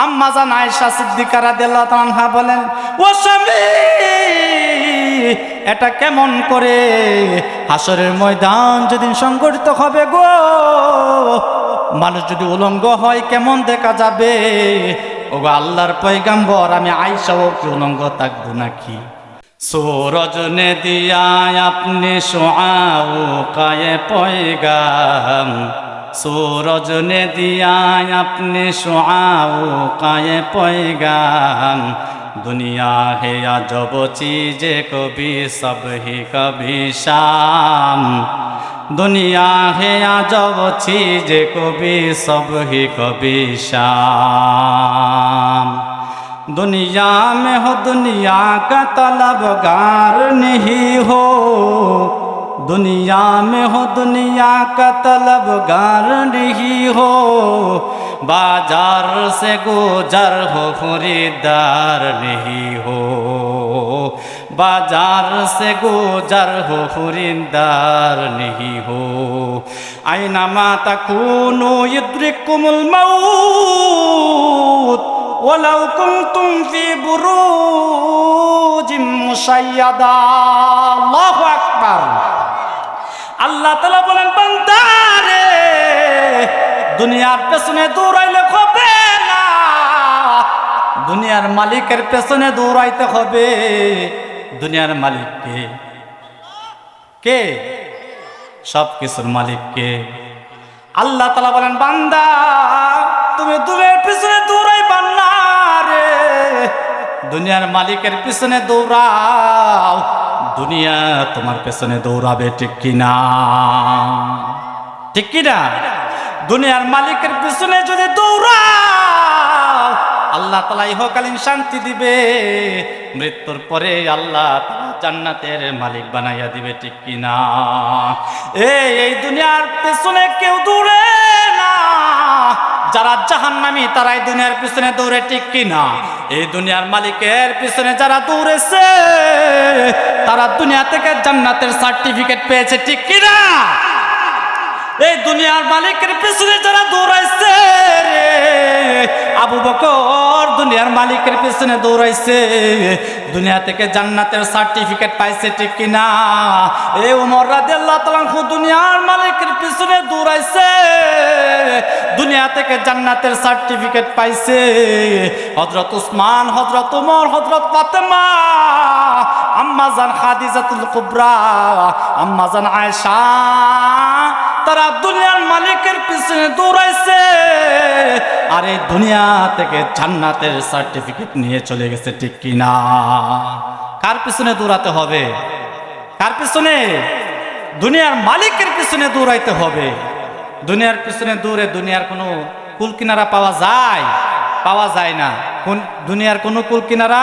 আম্মা জান আয়েশা সিদ্দিকা রাদিয়াল্লাহু তাআলা বলেন ও স্বামী এটা কেমন করে হাসরের ময়দান যেদিন সংগঠিত হবে গো মানুষ যদি উলঙ্গ হয় কেমন দেখা যাবে ও গো আল্লাহর পয়গাম্বর আমি আয়েশাও কি উলঙ্গ থাকবো নাকি सूरज ने दिया अपने शुआओ का ये पैगाम सूरज ने दिया अपने शुआओ का ये पैगाम दुनिया है अजब चीज कभी सब ही कभी शाम दुनिया है अजब चीज कभी सब ही कभी शाम दुनिया में हो दुनिया का तलबगार नहीं हो दुनिया में हो दुनिया का तलबगार नहीं हो बाजार से गुजर हो खरीदार नहीं हो बाजार से गुजर हो खरीदार नहीं हो आईनामा तकूनु युद्रिकुमुल मौत ولو كنتم في بروج مشيدة الله أكبر আল্লাহ তালা বলেন বান্দারে দুনিয়ার পেছনে দৌড়াইলে হবে না। দুনিয়ার মালিকের পেছনে দৌড়াইতে হবে। দুনিয়ার মালিককে কে? সব কিছুর মালিককে আল্লাহ তালা বলেন, বান্দা, তুমি দূরের পিছনে দৌড়াইবা না রে। দুনিয়ার মালিকের পিছনে দৌড়াও। দুনিয়া তোমার পেছনে দৌড়াবে, ঠিক কিনা? ঠিক কিনা? দুনিয়ার মালিকের পিছনে যদি দৌড়াও, আল্লাহ তালা ইহকালীন শান্তি দিবে। মৃত্যুর পরে আল্লাহ জান্নাতের মালিক বানাইয়া দিবে, ঠিক কিনা? এই এই দুনিয়ার পেছনে কেউ দৌড়ে যারা জাহান্নামি, তারা এই দুনিয়ার পিছনে দৌড়ে ঠিক কিনা? এই দুনিয়ার মালিকের পিছনে যারা দৌড়েছে, তারা দুনিয়া থেকে জান্নাতের সার্টিফিকেট পেয়েছে ঠিক কিনা? এই দুনিয়ার মালিকের পিছনে যারা দৌড়াইছে আবু বকর দুনিয়ার মালিকের পিছনে দৌড়াইছে। দুনিয়া থেকে জান্নাতের সার্টিফিকেট পাইছে ঠিক কিনা? এ উমর রাদিয়াল্লাহু তাআলা দুনিয়ার মালিকের পিছনে দৌড়াইছে। দুনিয়া থেকে জান্নাতের সার্টিফিকেট পাইছে। হযরত উসমান, হযরত উমর, হযরত ফাতেমা, আম্মা জান খাদিজাতুল কুবরা, আম্মা জান আয়েশা। তারা দুনিয়ার মালিকের পিছনে দৌড়াইছে। আর এই দুনিয়া থেকে জান্নাতের সার্টিফিকেট নিয়ে চলে গেছে, ঠিক কিনা কার পিছনে দৌড়াতে হবে? কার পিছনে? দুনিয়ার মালিকের পিছনে দৌড়াইতে হবে। দুনিয়ার পিছনে দৌড়ে দুনিয়ার কোনো কুল কিনারা পাওয়া যায়? পাওয়া যায় না। কোন দুনিয়ার কোনো কুল কিনারা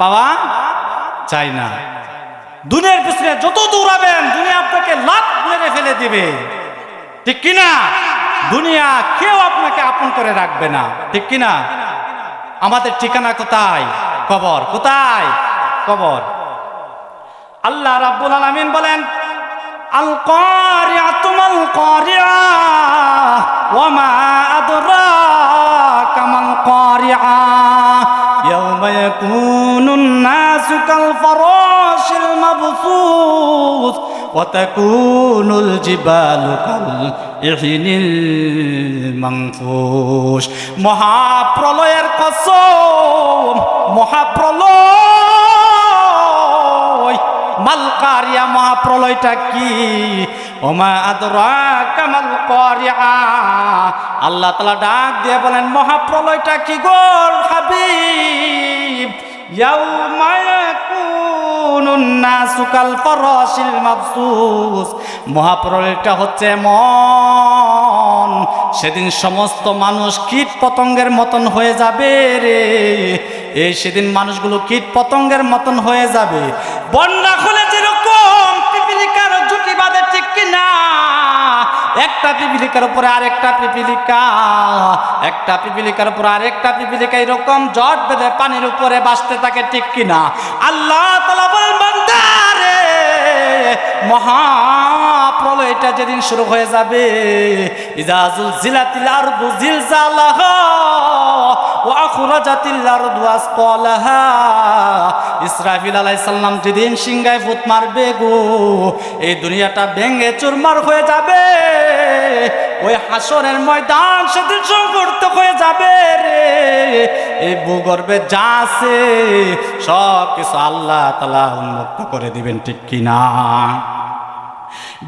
পাওয়া যায় না। দুনিয়ার পিছনে যত দৌড়াবেন, দুনিয়া আপনাকে লাভ মেরে ফেলে দিবে। ঠিক কিনা? দুনিয়া কেউ আপনাকে আপন করে রাখবে না। ঠিক কিনা? আমাদের ঠিকানা কোথায়? কবর। কোথায়? কবর। আল্লাহ রাব্বুল আলামিন বলেন আল কারিয়া তুমাল কারিয়া ওয়ামা আদরাকা মাল কারিয়া ইয়াউমা ইয়াকুনুন নাসু কাল ফারাশিল মাবসুস وتكون الجبال كالإحن المنفوش মহাপ্রলয়ের কসম মহাপ্রলয় মালকারিয়া মহাপ্রলয়টা কি ওমা আদরা কামাল করিয়া আল্লাহ তালা ডাক দিয়ে বলেন মহাপ্রলয়টা কি গোল হাবিব ইয়াউমা ইয়াকুনুন মহাপ্রলয়টা হচ্ছে মন সেদিন সমস্ত মানুষ কীট পতঙ্গের মতন হয়ে যাবে রে। এই সেদিন মানুষগুলো কীট পতঙ্গের মতন হয়ে যাবে। বন্যা খুলে যেরকম পিপিলিকার জুটি বাঁধে, ঠিক কিনা? একটা পিপিলিকার উপরে আরেকটা পিপিলিকা, একটা পিপিলিকার উপরে আরেকটা পিপিলিকা এরকম জট বেঁধে পানির উপরে বাঁচতে থাকে, ঠিক কিনা? আল্লাহ তালা মহাপ্রলয়টা যেদিন শুরু হয়ে যাবে ইজাজুল জিলাতিল আরদু জিলজালাহা ইসরাফিল আলাইহিস সালাম যেদিন সিংহায় ফুত মারবে গো, এই দুনিয়াটা ভেঙে চুরমার হয়ে যাবে। ওই হাসরের ময়দান সেদিন সংঘর্ত হয়ে যাবে রে। এই ভূগর্ভে যা আছে, সব কিছু আল্লাহ তালা উন্মুক্ত করে দিবেন, ঠিক কিনা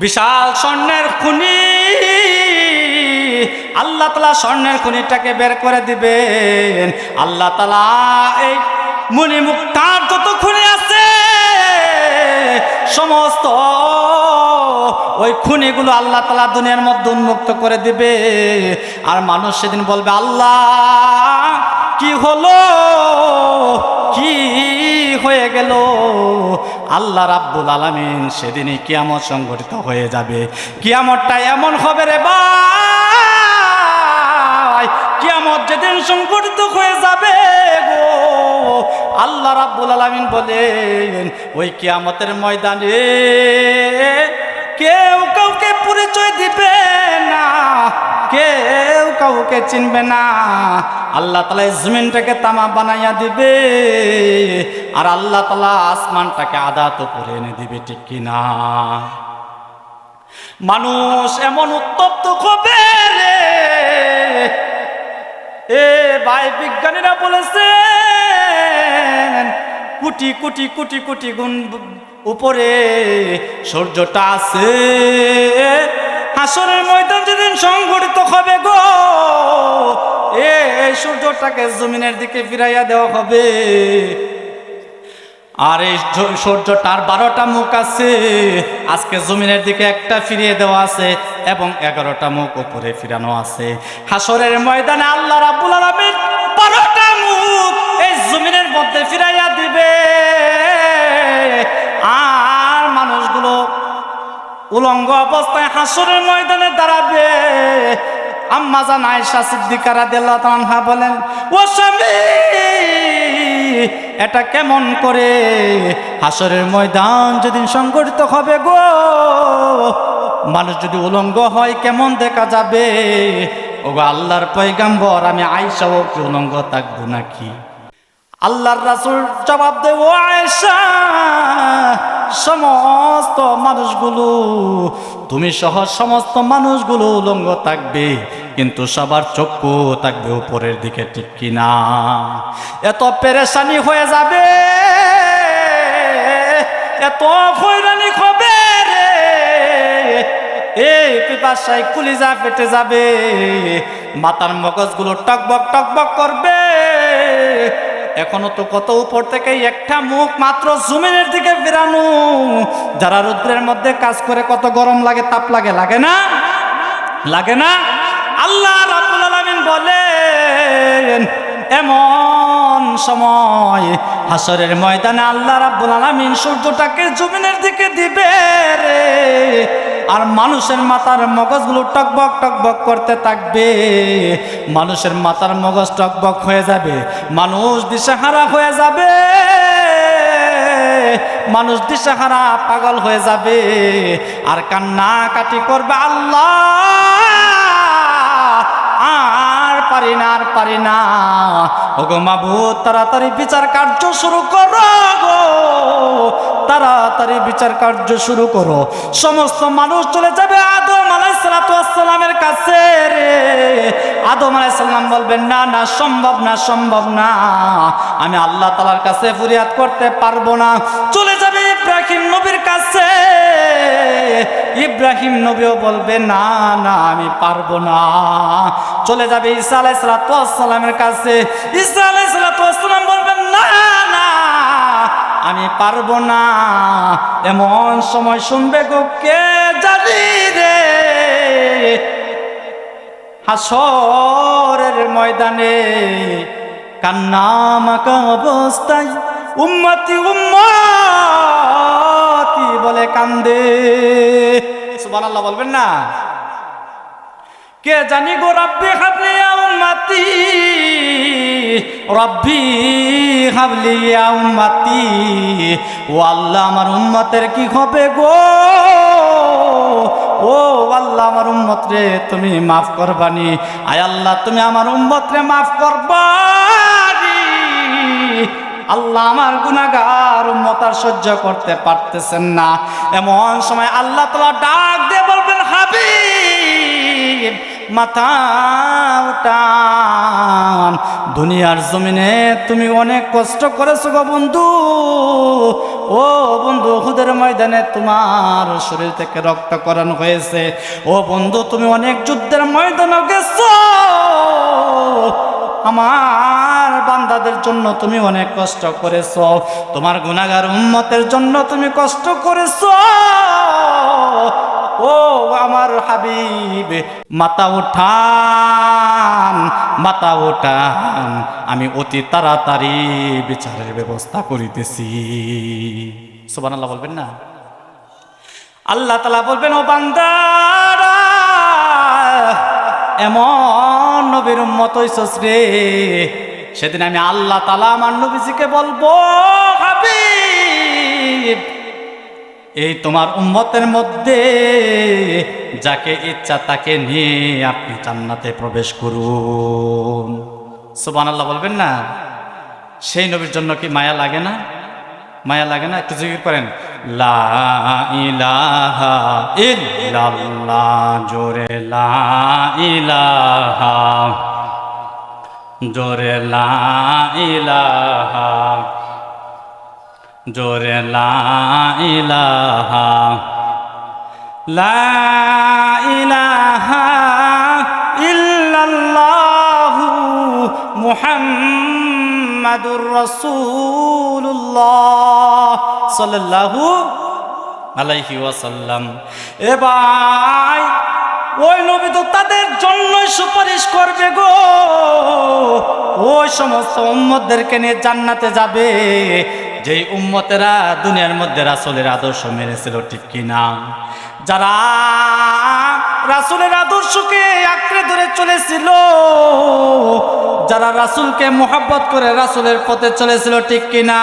বিশাল স্বর্ণের খুনি, আল্লাহ তালা স্বর্ণের খুনিটাকে বের করে দিবেন। আল্লাহ তালা এই মুনি মুক্তার যত খুনি আছে, সমস্ত ওই খুনিগুলো আল্লাহ তালা দুনিয়ার মধ্যে উন্মুক্ত করে দিবে। আর মানুষ সেদিন বলবে, আল্লাহ, কি হলো? কি হয়ে গেল? আল্লাহ রাব্বুল আলামিন সেদিনই কিয়ামত সংগঠিত হয়ে যাবে। কিয়ামতটা এমন হবে রে বা কিয়ামত যেদিন সংগঠিত হয়ে যাবে গো। আল্লাহ রাব্বুল আলামিন বলেন, ওই কিয়ামতের ময়দানে কেউ কাউকে পরিচয় দিবে না, কেউ কাউকে চিনবে না। আল্লাহ তালা জমিনটাকে তামা বানাইয়া দিবে আর আল্লাহ তালা আসমানটাকে আদাত করে এনে দিবে, ঠিক কিনা মানুষ এমন উত্তপ্ত হবে রে। এ ভাই বিজ্ঞানীরা বলেছেন, কোটি কোটি কোটি কোটি গুণ উপরে সূর্যটা আছে। হাসরের ময়দান যেদিন সংঘটিত হবে গো, এ সূর্যটাকে জমিনের দিকে ফিরাইয়া দেওয়া হবে। আর এই সূর্যটার বারোটা মুখ আছে, আজকে জমিনের দিকে একটা ফিরিয়ে দেওয়া আছে এবং এগারোটা মুখ উপরে ফিরানো আছে। হাসরের ময়দানে আল্লাহ রাব্বুল আলামিন বারোটা মুখ এই জমিনের মধ্যে ফিরাইয়া দিবে উলঙ্গ অবস্থায় হাসরের ময়দানে দাঁড়াবে। আম্মা জান আয়েশা সিদ্দিকা রাদিয়াল্লাহু তাআলা বলেন, ও স্বামী, এটা কেমন করে? হাসরের ময়দান যেদিন সংগঠিত হবে গো, মানুষ যদি উলঙ্গ হয় কেমন দেখা যাবে? ওগো আল্লাহর পয়গাম্বর, আমি আয়েশাও উলঙ্গ থাকব নাকি? আল্লাহর রাসূল জবাব দেব ও আয়েশা, সমস্ত মানুষগুলো, তুমি সহ সমস্ত মানুষগুলো উলঙ্গ থাকবে, কিন্তু সবার চক্ষু থাকবে উপরের দিকে, ঠিক কিনা? এত পেরেশানি হয়ে যাবে, এত হয়রানি হবে এই পিপাসায় কুলিজা ফেটে যাবে, মাথার মগজগুলো টকবক টকবক করবে। এখনও তো কত উপর থেকে একটা মুখ মাত্র জমিনের দিকে ফেরানো। যারা রুদ্রের মধ্যে কাজ করে কত গরম লাগে, তাপ লাগে লাগে না? লাগে না? আল্লাহ বলেন এমন সময় হাসরের ময়দানে আল্লাহ রাব্বুল আলামিন সূর্যটাকে জমিনের দিকে দিবে রে। আর মানুষের মাথার মগজগুলো টকবক টকবক করতে থাকবে। মানুষের মাথার মগজ টকবক হয়ে যাবে, মানুষ দিশেহারা হয়ে যাবে। মানুষ দিশেহারা পাগল হয়ে যাবে। আর কান্না কাটি করবে আল্লাহ। পারি না, আর পারি না। ওগো মাবুদ তাড়াতাড়ি বিচার কার্য শুরু করো গো। তাড়াতাড়ি বিচার কার্য শুরু করো। সমস্ত মানুষ চলে যাবে আদম আলাইসালামের কাছে রে। আদম আলাইসাল্লাম বলবেন, না না, সম্ভব না সম্ভব না। আমি আল্লাহ তালার কাছে ফরিয়াদ করতে পারব না। চলে যাবে ইব্রাহিম নবীর কাছে। ইব্রাহিম নবীও বলবে, না না, আমি পারব না। চলে যাবে ঈসা আলাইসালামের কাছে। ঈসা আলাইসালাম বলবেন, না না, আমি পারব না। এমন সময় শুনবে, গো, কে জানি রে? হাসরের ময়দানে কান্না মাকা অবস্থায় উম্মতি উম্মতি বলে কান্দে। সুবহানাল্লাহ বলবেন না? কে জানি গো রব্বি হাবলি উম্মতি? রব্বি হাবলি উম্মতি। ও আল্লাহ আমার উম্মতের কি হবে গো? ও আল্লাহ আমার উম্মত রে, তুমি মাফ করবানি। আয় আল্লাহ, তুমি আমার উম্মত রে, মাফ করবা আল্লাহ আমার গুনাগার উম্মতার সহ্য করতে পারতেছেন না। এমন সময় আল্লাহ তালা ডাক দিয়ে বলবেন হাবি মাথা দুনিয়ার জমিনে তুমি অনেক কষ্ট করেছ গো বন্ধু। ও বন্ধু হুদের ময়দানে তোমার শরীর থেকে রক্তকরণ হয়েছে। ও বন্ধু, তুমি অনেক যুদ্ধের ময়দানে গেছো। আমার বান্দাদের জন্য তুমি অনেক কষ্ট করেছ। তোমার গুনাগার উন্মতের জন্য তুমি কষ্ট করেছ। ও আমার হাবিব মাতা উঠান মাতা উঠান। আমি অতি তাড়াতাড়ি বিচারের ব্যবস্থা করিতেছি। সুবান আল্লাহ বলবেন না? আল্লাহ তালা বলবেন, ও বান্দারা, এমন নবীর হইছস রে সেদিন আমি আল্লাহ তালা আমার নবীজিকে বলব এই তোমার উম্মতের মধ্যে যাকে ইচ্ছা তাকে নিয়ে আপনি জান্নাতে প্রবেশ করুন। সুবান আল্লাহ বলবেন না? সেই নবীর জন্য কি মায়া লাগে না? মায়া লাগে না? একটু জিজ্ঞেস করেন। লা জোরে জোরে জোরে লা মুহাম্মাদুর রাসূলুল্লাহ সাল্লাল্লাহু আলাইহি ওয়াসাল্লাম। এ ওই নবী তো তাদের জন্য সুপারিশ করবে গো। ওই সমস্ত উম্মতদেরকে নিয়ে জান্নাতে যাবে। যেই উম্মতেরা দুনিয়ার মধ্যে রাসূলের আদর্শ মেনেছিল ঠিক কিনা? যারা রাসূলের আদর্শকে আঁকড়ে ধরে চলেছিল। যারা রাসূলকে মোহাব্বত করে রাসুলের পথে চলেছিল, ঠিক কিনা?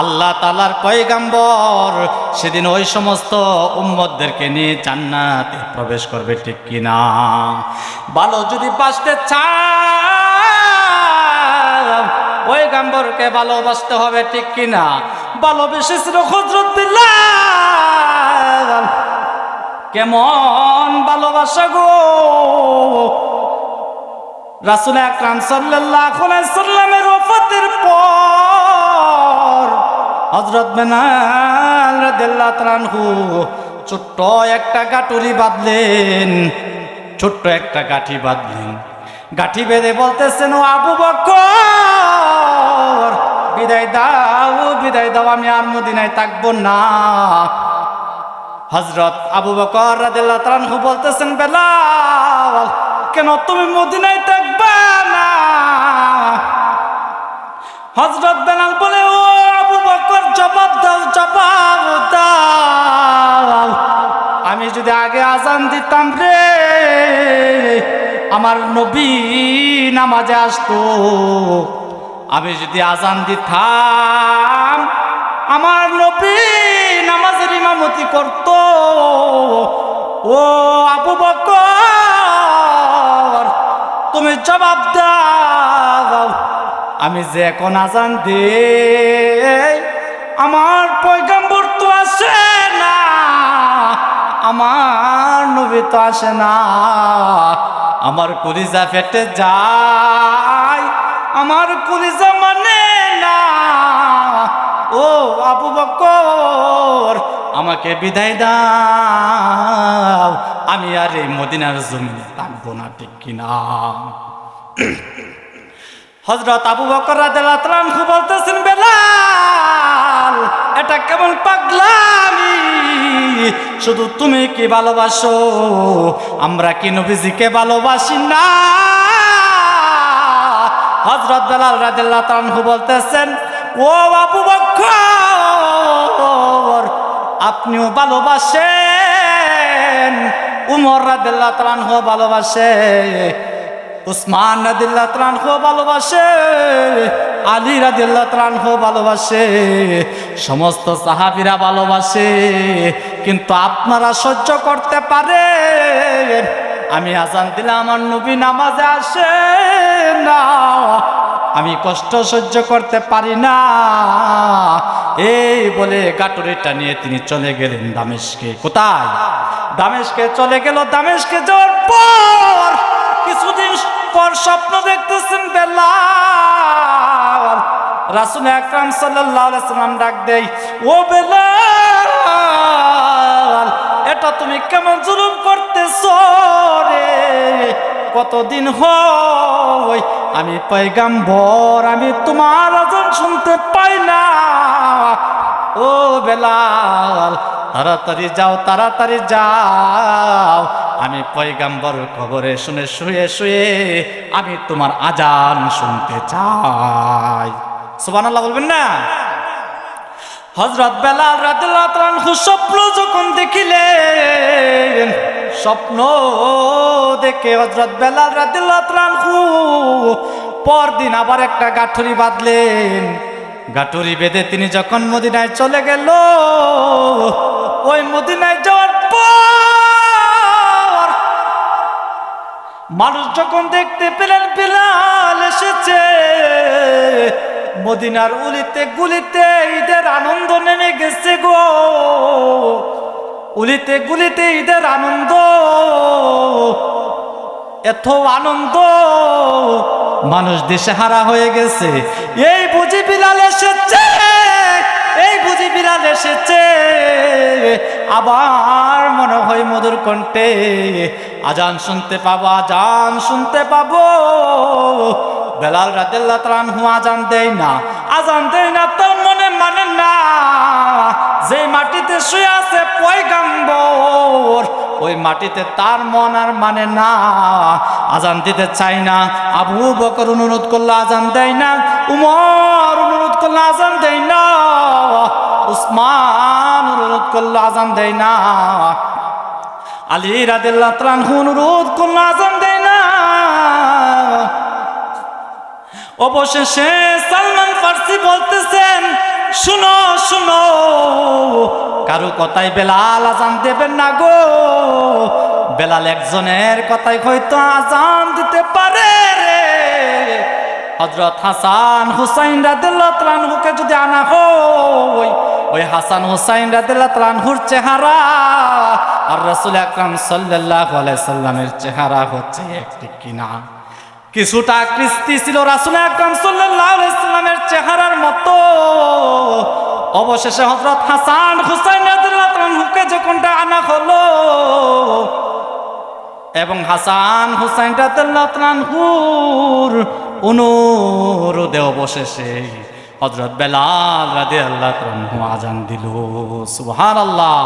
আল্লাহ তালার পয়গাম্বর সেদিন ওই সমস্ত উম্মতদেরকে নিয়ে জান্নাতে প্রবেশ করবে, ঠিক কিনা? ভালো যদি বাঁচতে চাও ওই গাম্বরকে ভালোবাসতে হবে, ঠিক কিনা? ভালোবেসেছিল হজরত বিল্লাল। কেমন ভালোবাসা গো? রাসুল আকরাম সাল্লাল্লাহু আলাইহি সাল্লামের ওফাতের পর হযরত বেলাল রাদিয়াল্লাহু তাআলা আনহু ছোট্ট একটা গাটুরি বাঁধলেন, ছোট্ট একটা গাঠি বাঁধলেন। গাঠি বেঁধে বলতেছেন, ও আবু বকর, বিদায় দাও বিদায় দাও, আমি আর মদিনায় থাকব না। হজরত আবু বকর রাদিল্লাহ বলতেছেন, বেলাল, কেন তুমি মদিনায় থাকবা না? হজরত বেলাল বলে, ও আবু বকর, জবাব দাও জবাব দাও। আমি যদি আগে আজান দিতাম রে, আমার নবী নামাজে আসতো। আমি যদি আজান দিতাম জবাব দাও। আমি যে এখন আজান দে আমার পয়গাম্বর তো আসে না, আমার নবী তো আসে না। আমার কলিজা ফেটে যায়, আমার কলিজা মানে না। ও আবু বকর, আমাকে বিদায় দাও। আমি আর এই মদিনার জমিনে থাকব না, ঠিক কিনা? হজরত আবু বকর রাজু বলতেছেন, বেলাল, এটা কেমন পাগলামি? শুধু তুমি কি ভালোবাসো? আমরা কি নবীজিকে ভালোবাসি না? হজরত বেলাল তানহু বলতেছেন, ও আবু বকর, আপনিও ভালোবাসেন, উমর তানহু ভালোবাসে। উসমান রাদিল্লাহ ত্রানহু ভালোবাসে, আলী রাদিল্লাহ ত্রানহু ভালোবাসে, সমস্ত সাহাবিরা ভালোবাসে। কিন্তু আপনারা সহ্য করতে পারে আমি আজান দিলে আমার নবী নামাজে আসে না। আমি কষ্ট সহ্য করতে পারি না। এই বলে গাটুরিটা নিয়ে তিনি চলে গেলেন দামেশকে। কোথায়? দামেশকে চলে গেল, দামেশকে যাওয়ার পর কিছুদিন পর স্বপ্ন দেখতেছেন বেলাল। রাসুল আকরাম সাল্লাম ডাক দেই ও বেলাল, এটা তুমি কেমন জুলুম করতেছ রে? কতদিন হয়? আমি পয়গাম্বর, আমি তোমার আজান শুনতে পাই না। ও বেলাল, তাড়াতাড়ি যাও তাড়াতাড়ি যাও। আমি পয়গাম্বর খবরে শুনে শুয়ে শুয়ে আমি তোমার আজান শুনতে চাই। সুবহানাল্লাহ বলবেন না? হজরত বেলাল রাদিল্লাহু স্বপ্ন যখন দেখিলেন, স্বপ্ন দেখে হজরত বেলাল রাদিল্লাহু পরদিন আবার একটা গাঠুরি বাঁধলেন। গাঠুরি বেঁধে তিনি যখন মদিনায় চলে গেল, ওই মদিনায় যাওয়ার পর মানুষ যখন দেখতে পেলেন বেলাল এসেছে, মদিনার উলিতে গুলিতে ঈদের আনন্দ নেমে গেছে গো। উলিতে গুলিতে ঈদের আনন্দ, এত আনন্দ, মানুষ দেশে হারা হয়ে গেছে। এই বুঝি বিলাল এসেছে, এই বুঝি বিলাল এসেছে। আবার মনে হয় মধুর কণ্ঠে আজান শুনতে পাবো, আজান শুনতে পাবো। বেলাল রাদিল্লাহ তালানহু আজান দেয় না। আজান দেয় না তোর মনে মানে না। যে মাটিতে শুয়ে আছে পয়গাম্বর, ওই মাটিতে তার মন আর মানে না। আজান দিতে চাই না। আবু বকর অনুরোধ করলে, আজান দেয় না। উমর অনুরোধ করলে, আজান দেয় না। উসমান অনুরোধ করলে, আজান দেয় না। আলী রাদিল্লাহ তালানহু অনুরোধ করলে, আজান দেয় না। অবশেষে সালমান ফার্সি বলতেছেন, শুনো শুনো, কারও কথাই বেলাল আজান দেবেন না গো। বেলাল একজনের কথাই হয়তো আজান দিতে পারে রে। হজরত হাসান হুসাইন তালানহুকে যদি আনা হয়, ওই হাসান হুসাইন তালানহুর চেহারা আর রাসূল আকরাম আলাইহি সাল্লামের চেহারা হচ্ছে একটি কিনা। কিছুটা কৃষ্টি ছিল রাসুল আকরাম আলাইহি সাল্লামের চেহারার মতো। অবশেষে হজরত হাসান হুসাইন তাআলাকে যখনটা আনা হলো, এবং হাসান হুসাইন তাআলাহুর অনুরোধে অবশেষে হযরত বেলাল রাদিয়াল্লাহু তাআলা আজান দিল। সুবহানাল্লাহ।